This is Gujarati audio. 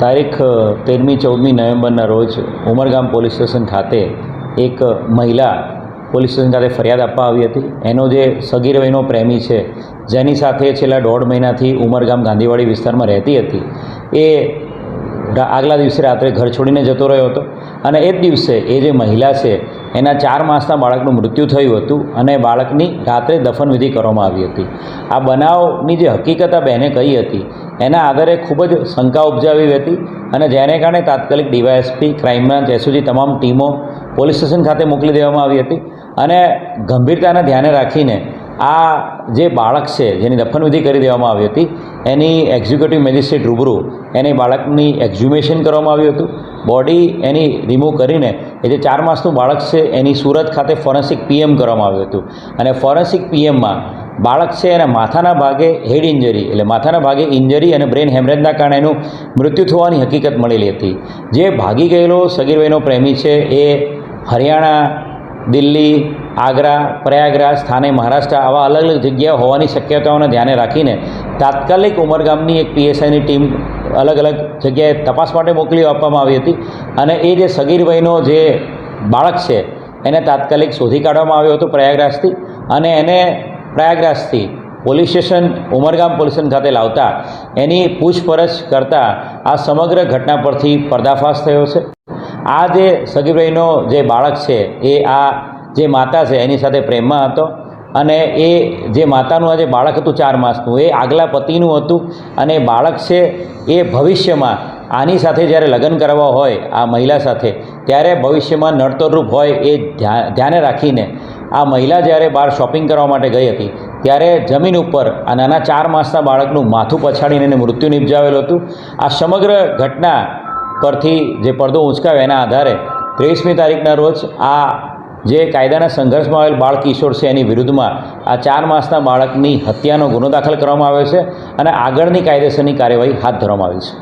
તારીખ તેરમી, ચૌદમી નવેમ્બરના રોજ ઉમરગામ પોલીસ સ્ટેશન ખાતે એક મહિલા પોલીસ સ્ટેશન ખાતે ફરિયાદ આપવા આવી હતી. એનો જે સગીર વયનો પ્રેમી છે, જેની સાથે છેલ્લા દોઢ મહિનાથી ઉમરગામ ગાંધીવાડી વિસ્તારમાં રહેતી હતી, એ આગલા દિવસે રાત્રે ઘર છોડીને જતો રહ્યો હતો. અને એ જ દિવસે એ જે મહિલા છે એના ચાર માસના બાળકનું મૃત્યુ થયું હતું અને બાળકની રાત્રે દફનવિધિ કરવામાં આવી હતી. આ બનાવની જે હકીકત આ બહેને કહી હતી, એના આધારે ખૂબ જ શંકા ઉપજાવી હતી અને જેને કારણે તાત્કાલિક ડીવાયએસપી, ક્રાઇમ બ્રાન્ચ, એસઓજી તમામ ટીમો પોલીસ સ્ટેશન ખાતે મોકલી દેવામાં આવી હતી અને ગંભીરતાને ધ્યાને રાખીને આ જે બાળક છે, જેની દફનવિધિ કરી દેવામાં આવી હતી, એની એક્ઝિક્યુટિવ મેજિસ્ટ્રેટ રૂબરૂ એની બાળકની એક્ઝ્યુમેશન કરવામાં આવ્યું હતું. બોડી એની રિમૂવ કરીને, એ જે ચાર માસનું બાળક છે, એની સુરત ખાતે ફોરેન્સિક પીએમ કરવામાં આવ્યું હતું. અને ફોરેન્સિક પીએમમાં બાળક છે, એના માથાના ભાગે હેડ ઇન્જરી એટલે માથાના ભાગે ઇન્જરી અને બ્રેન હેમરેજના કારણે એનું મૃત્યુ થવાની હકીકત મળેલી હતી. જે ભાગી ગયેલો સગીરભાઈનો પ્રેમી છે, એ હરિયાણા દિલ્હી, આગ્રા, પ્રયાગરાજ, થાને મહારાષ્ટ્ર આવા અલગ અલગ જગ્યા હોવાની શક્યતાઓને ધ્યાને રાખીને તાત્કાલિક ઉમરગામની એક પીએસઆઈની ટીમ અલગ અલગ જગ્યાએ તપાસ માટે મોકલી આપવામાં આવી હતી અને એ જે સગીરભાઈનો જે બાળક છે, એને તાત્કાલિક શોધી કાઢવામાં આવ્યો હતો પ્રયાગરાજથી અને એને પ્રયાગરાજથી police station, Umargam police station ખાતે લાવતા એની પૂછપરછ કરતાં આ સમગ્ર ઘટના પરથી પર્દાફાશ થયો છે. આ જે સગીરભાઈનો જે બાળક છે, એ આ જે માતા છે, એની સાથે પ્રેમમાં હતો અને એ જે માતાનું આ જે બાળક હતું ચાર માસનું, એ આગલા પતિનું હતું અને બાળક છે એ ભવિષ્યમાં આની સાથે જ્યારે લગ્ન કરવા હોય, આ મહિલા સાથે, ત્યારે ભવિષ્યમાં નડતરરૂપ હોય એ ધ્યાને રાખીને આ મહિલા જ્યારે બહાર શોપિંગ કરવા માટે ગઈ હતી, ત્યારે જમીન ઉપર આ નાના ચાર માસના બાળકનું માથું પછાડીને એને મૃત્યુ નિપજાવેલું હતું. આ સમગ્ર ઘટના પરથી જે પડદો ઉંચકાયો એના આધારે ત્રેવીસમી તારીખના રોજ આ જે કાયદાના સંઘર્ષમાં આવેલ બાળ કિશોર છે એની વિરુદ્ધમાં આ ચાર માસના બાળકની હત્યાનો ગુનો દાખલ કરવામાં આવ્યો છે અને આગળની કાયદેસરની કાર્યવાહી હાથ ધરવામાં આવી છે.